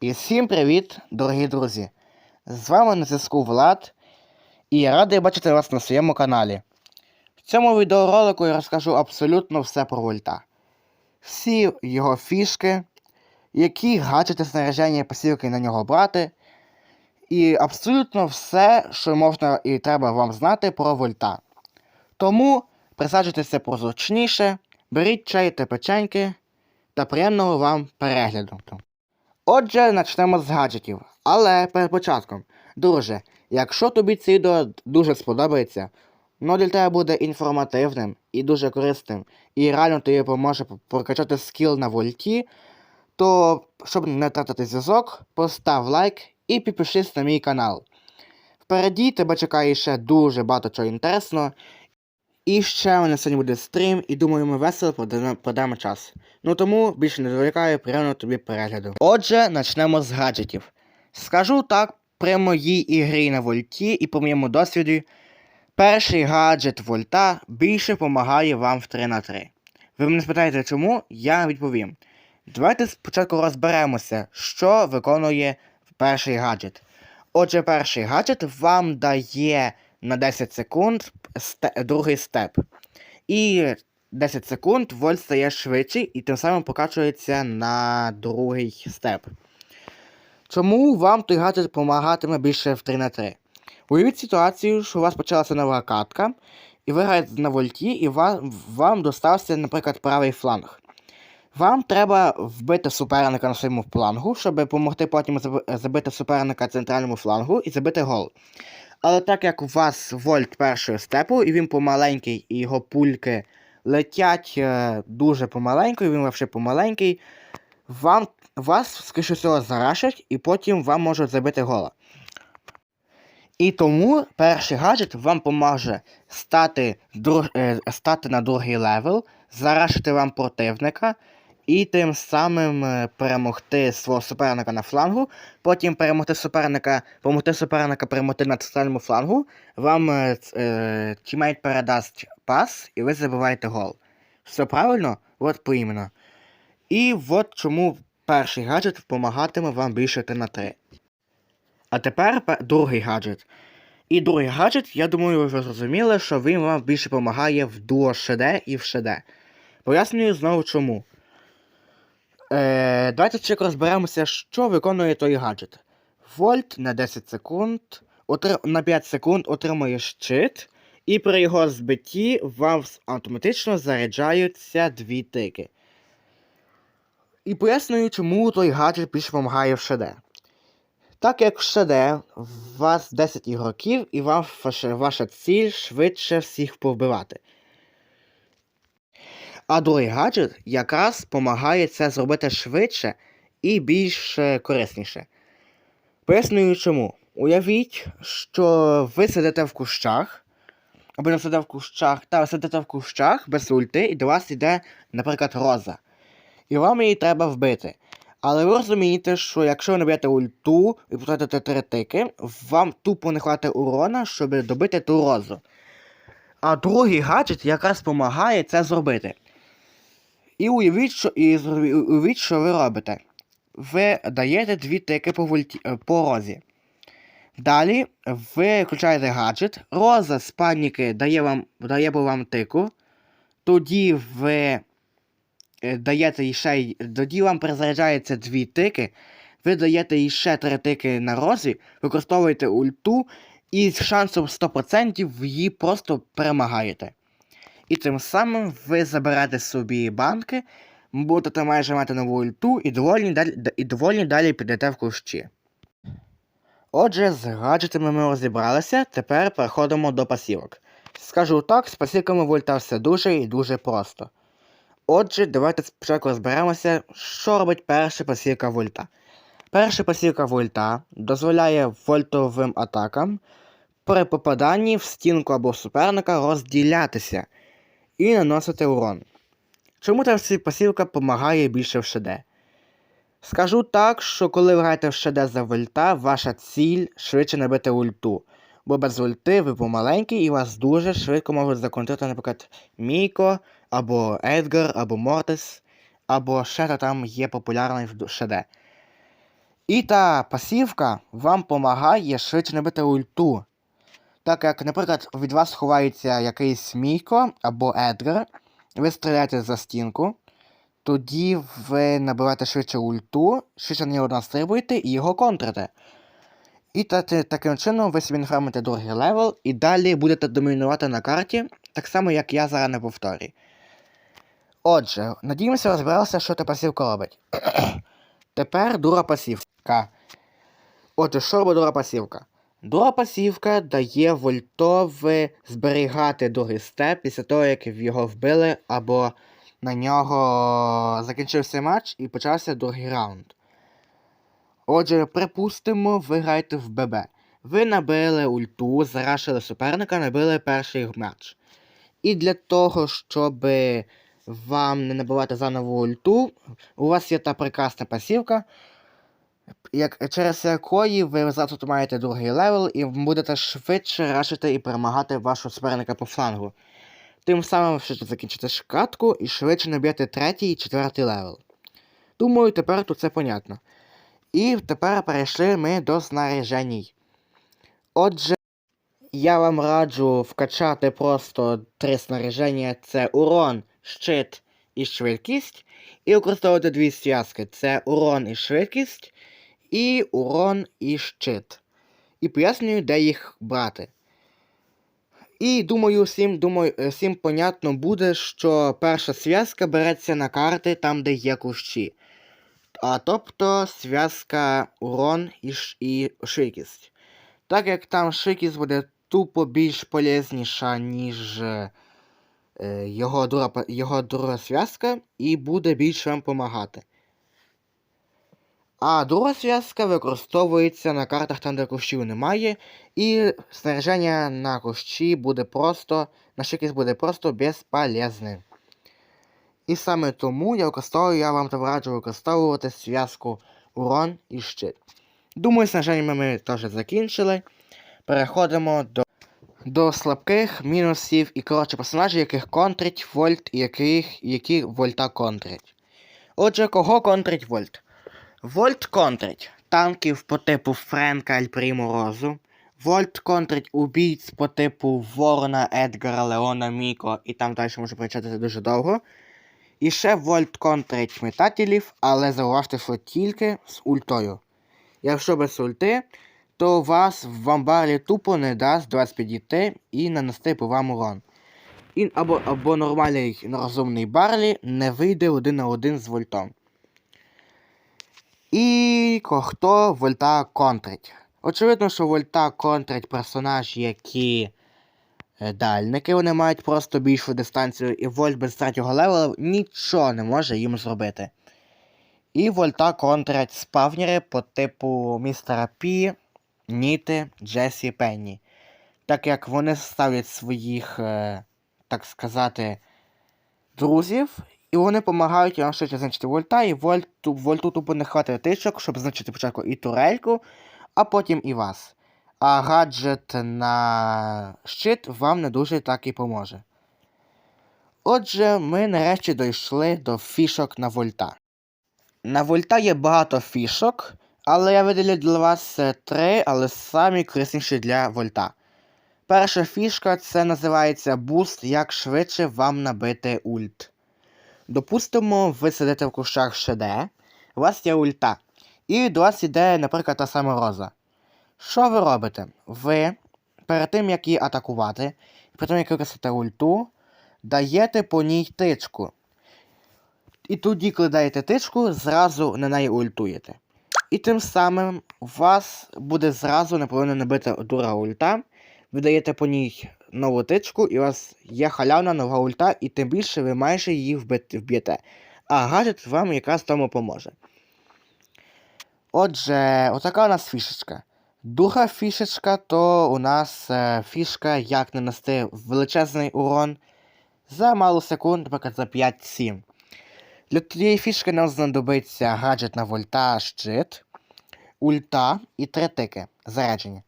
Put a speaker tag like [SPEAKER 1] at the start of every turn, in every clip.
[SPEAKER 1] І всім привіт, дорогі друзі! З вами на зв'язку Влад, і я радий бачити вас на своєму каналі. В цьому відеоролику я розкажу абсолютно все про вольта. Всі його фішки, які гаджети снарядження і посілки на нього брати, і абсолютно все, що можна і треба вам знати про вольта. Тому присаджуйтеся позручніше, беріть чай та печеньки та приємного вам перегляду. Отже, почнемо з гаджетів. Але перед початком, друже, якщо тобі це відео дуже сподобається, воно для тебе буде інформативним і дуже корисним, і реально тобі допоможе прокачати скіл на вольті, то, щоб не тратити зв'язок, постав лайк і підпишись на мій канал. Впереді тебе чекає ще дуже багато чого інтересного. І ще у мене сьогодні буде стрім, і думаю, ми весело продамо, час. Ну тому більше не зволікаю, приємно тобі перегляду. Отже, почнемо з гаджетів. Скажу так, при моїй ігрі на вольті і по моєму досвіді, перший гаджет вольта більше допомагає вам в 3 на 3. Ви мене спитаєте, чому? Я відповім. Давайте спочатку розберемося, що виконує перший гаджет. Отже, перший гаджет вам дає на 10 секунд сте- другий степ. І 10 секунд вольт стає швидший і тим самим покачується на другий степ. Чому вам той гаджет допомагатиме більше в 3 на 3? Уявіть ситуацію, що у вас почалася нова катка, і ви граєте на вольті, і вам, вам достався, наприклад, правий фланг. Вам треба вбити суперника на своєму флангу, щоб допомогти потім забити суперника центральному флангу і забити гол. Але так як у вас вольт першого степу, і він помаленький, і його пульки летять е, дуже помаленько, і він взагалі помаленький, вам, вас, скоріше всього, зарашать, і потім вам можуть забити гола. І тому перший гаджет вам поможе стати, друг, е, стати на другий левел, зарашити вам противника і тим самим е, перемогти свого суперника на флангу, потім перемогти суперника, помогти суперника перемогти на центральному флангу, вам е, е, тімейт передасть пас, і ви забиваєте гол. Все правильно? От поіменно. І от чому перший гаджет допомагатиме вам більше 3 на 3. А тепер другий гаджет. І другий гаджет, я думаю, ви вже зрозуміли, що він вам більше допомагає в дуо ШД і в ШД. Пояснюю знову чому. Е, давайте чек розберемося, що виконує той гаджет. Вольт на 10 секунд, отри... на 5 секунд отримує щит, і при його збитті вам автоматично заряджаються дві тики. І пояснюю, чому той гаджет більше допомагає в ШД. Так як в ШД у вас 10 ігроків, і вам ваша ціль швидше всіх повбивати. А другий гаджет якраз допомагає це зробити швидше і більш е, корисніше. Пояснюю чому. Уявіть, що ви сидите в кущах, або не сидите в кущах, та ви сидите в кущах без ульти, і до вас йде, наприклад, роза. І вам її треба вбити. Але ви розумієте, що якщо ви наб'єте ульту і потратите три тики, вам тупо не хватить урона, щоб добити ту розу. А другий гаджет якраз допомагає це зробити. І уявіть, що, і уявіть, що ви робите. Ви даєте дві тики по, вольті, е, по розі. Далі ви включаєте гаджет, роза з паніки дає вам, дає по вам тику. Тоді ви е, даєте ще тоді вам перезаряджається дві тики. Ви даєте їй ще три тики на розі, використовуєте ульту і з шансом 100% її просто перемагаєте. І тим самим ви заберете собі банки, будете майже мати нову ульту і доволі далі, і доволі далі підете в кущі. Отже, з гаджетами ми розібралися, тепер переходимо до пасівок. Скажу так, з пасівками вольта все дуже і дуже просто. Отже, давайте спочатку розберемося, що робить перша пасівка вольта. Перша пасівка вольта дозволяє вольтовим атакам при попаданні в стінку або суперника розділятися і наносити урон. Чому та пасівка допомагає більше в ШД? Скажу так, що коли ви граєте в ШД за вольта, ваша ціль швидше набити ульту. Бо без ульти ви помаленькі і вас дуже швидко можуть законтрити, наприклад, Мійко, або Едгар, або Мортис, або ще хто там є популярний в ШД. І та пасівка вам допомагає швидше набити ульту. Так як, наприклад, від вас ховається якийсь Міко або Едгар, ви стріляєте за стінку, тоді ви набиваєте швидше ульту, швидше на нього настрибуєте і його контрите. І та, та- таким чином ви собі нафармите другий левел і далі будете домінувати на карті, так само як я зараз на повторі. Отже, надіємося, розбиралися, що та пасівка робить. Тепер дура пасівка. Отже, що робить дура пасівка? Дура пасівка дає вольтове зберігати другий степ після того, як його вбили, або на нього закінчився матч і почався другий раунд. Отже, припустимо, ви граєте в ББ. Ви набили ульту, зарашили суперника, набили перший матч. І для того, щоб вам не набивати заново ульту, у вас є та прекрасна пасівка, як, через якої ви тут маєте другий левел і будете швидше рашити і перемагати вашого суперника по флангу. Тим самим швидше закінчите шкатку і швидше наб'єте третій і четвертий левел. Думаю, тепер тут це понятно. І тепер перейшли ми до снаряжень. Отже, я вам раджу вкачати просто три снаряження: це урон, щит і швидкість. І використовувати дві зв'язки: це урон і швидкість, і урон і щит. І пояснюю, де їх брати. І думаю, всім, думаю, е, всім понятно буде, що перша зв'язка береться на карти там, де є кущі. А тобто зв'язка урон і, і швидкість. Так як там швидкість буде тупо більш полезніша, ніж е, е, його, друга, його друга зв'язка, і буде більше вам допомагати. А друга зв'язка використовується на картах там, де кущів немає, і снаряження на кущі буде просто, на швидкість буде просто безполезне. І саме тому я використовую, я вам раджу використовувати зв'язку урон і щит. Думаю, снаряженнями ми теж закінчили. Переходимо до, до слабких мінусів і коротше персонажів, яких контрить Вольт і яких, які Вольта контрить. Отже, кого контрить Вольт? Вольт контрить танків по типу Френка Альпріму Розу. Вольт контрить убійць по типу Ворона, Едгара, Леона, Міко, і там далі можу прочитати дуже довго. І ще Вольт контрить метателів, але зауважте, що тільки з ультою. Якщо без ульти, то вас в амбарі тупо не дасть до вас підійти і нанести по вам урон. І, або, або нормальний розумний барлі не вийде один на один з вольтом. І хто вольта контрить? Очевидно, що вольта контрить персонажі, які е, дальники, вони мають просто більшу дистанцію, і вольт без третього левела нічого не може їм зробити. І вольта контрять спавнери по типу містера Пі, Ніти, Джесі, Пенні. Так як вони ставлять своїх, е, так сказати, друзів, і вони допомагають вам швидше значити вольта, і вольту, вольту тупо не хватає тичок, щоб значити спочатку і турельку, а потім і вас. А гаджет на щит вам не дуже так і поможе. Отже, ми нарешті дійшли до фішок на вольта. На вольта є багато фішок, але я виділю для вас е, три, але самі корисніші для вольта. Перша фішка це називається буст, як швидше вам набити ульт. Допустимо, ви сидите в кущах ШД, у вас є ульта, і до вас іде, наприклад, та сама роза. Що ви робите? Ви перед тим, як її атакувати, перед тим, як використати ульту, даєте по ній тичку. І тоді, коли даєте тичку, зразу на неї ультуєте. І тим самим у вас буде зразу не повинна набити дура ульта. Ви даєте по ній нову тичку, і у вас є халявна нова ульта, і тим більше ви майже її вб'єте. А гаджет вам якраз тому поможе. Отже, отака у нас фішечка. Друга фішечка, то у нас е, фішка, як нанести величезний урон за малу секунд, наприклад, за 5-7. Для тієї фішки нам знадобиться гаджет на вольта, щит, ульта і три тики зарядження.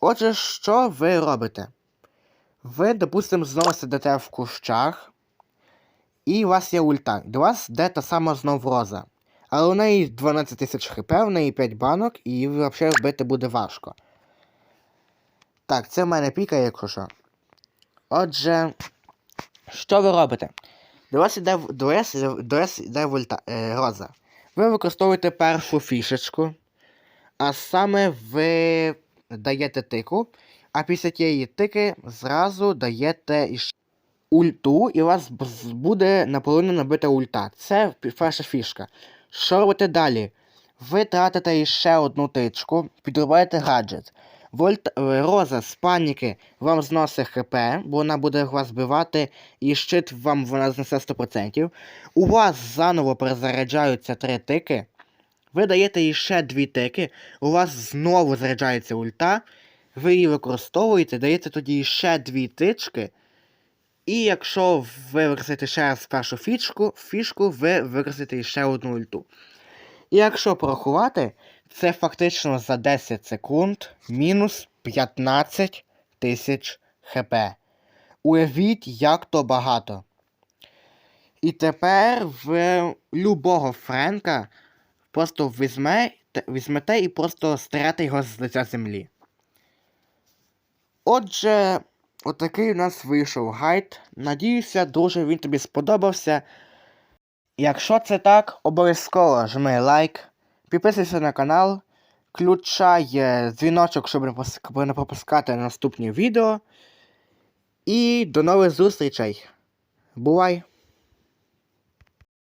[SPEAKER 1] Отже, що ви робите? Ви, допустимо, знову сидите в кущах, і у вас є ульта. До вас йде та сама знов роза. Але у неї 12 тисяч хп, в неї 5 банок, і її взагалі вбити буде важко. Так, це в мене пікає, якщо що. Отже, що ви робите? До вас іде, в- до вас, до вас іде вольта, е, роза. Ви використовуєте першу фішечку, а саме ви даєте тику, а після тієї тики зразу даєте іще ульту, і у вас буде наполовину набита ульта. Це перша фішка. Що робите далі? Ви тратите ще одну тичку, підрубаєте гаджет. Вольт... е, Роза з паніки вам зносить хп, бо вона буде вас збивати, і щит вам вона знесе 100%. У вас заново перезаряджаються три тики. Ви даєте їй ще дві тики, у вас знову заряджається ульта, ви її використовуєте, даєте тоді ще дві тички. І якщо ви використаєте ще раз першу фішку, фішку, ви використаєте ще одну ульту. І якщо порахувати, це фактично за 10 секунд мінус 15 тисяч хп. Уявіть, як то багато. І тепер в любого Френка просто візьме, візьмете і просто стерете його з лиця землі. Отже, отакий у нас вийшов гайд. Надіюся, дуже він тобі сподобався. Якщо це так, обов'язково жми лайк, підписуйся на канал, включай е, дзвіночок, щоб не пропускати наступні відео. І до нових зустрічей. Бувай!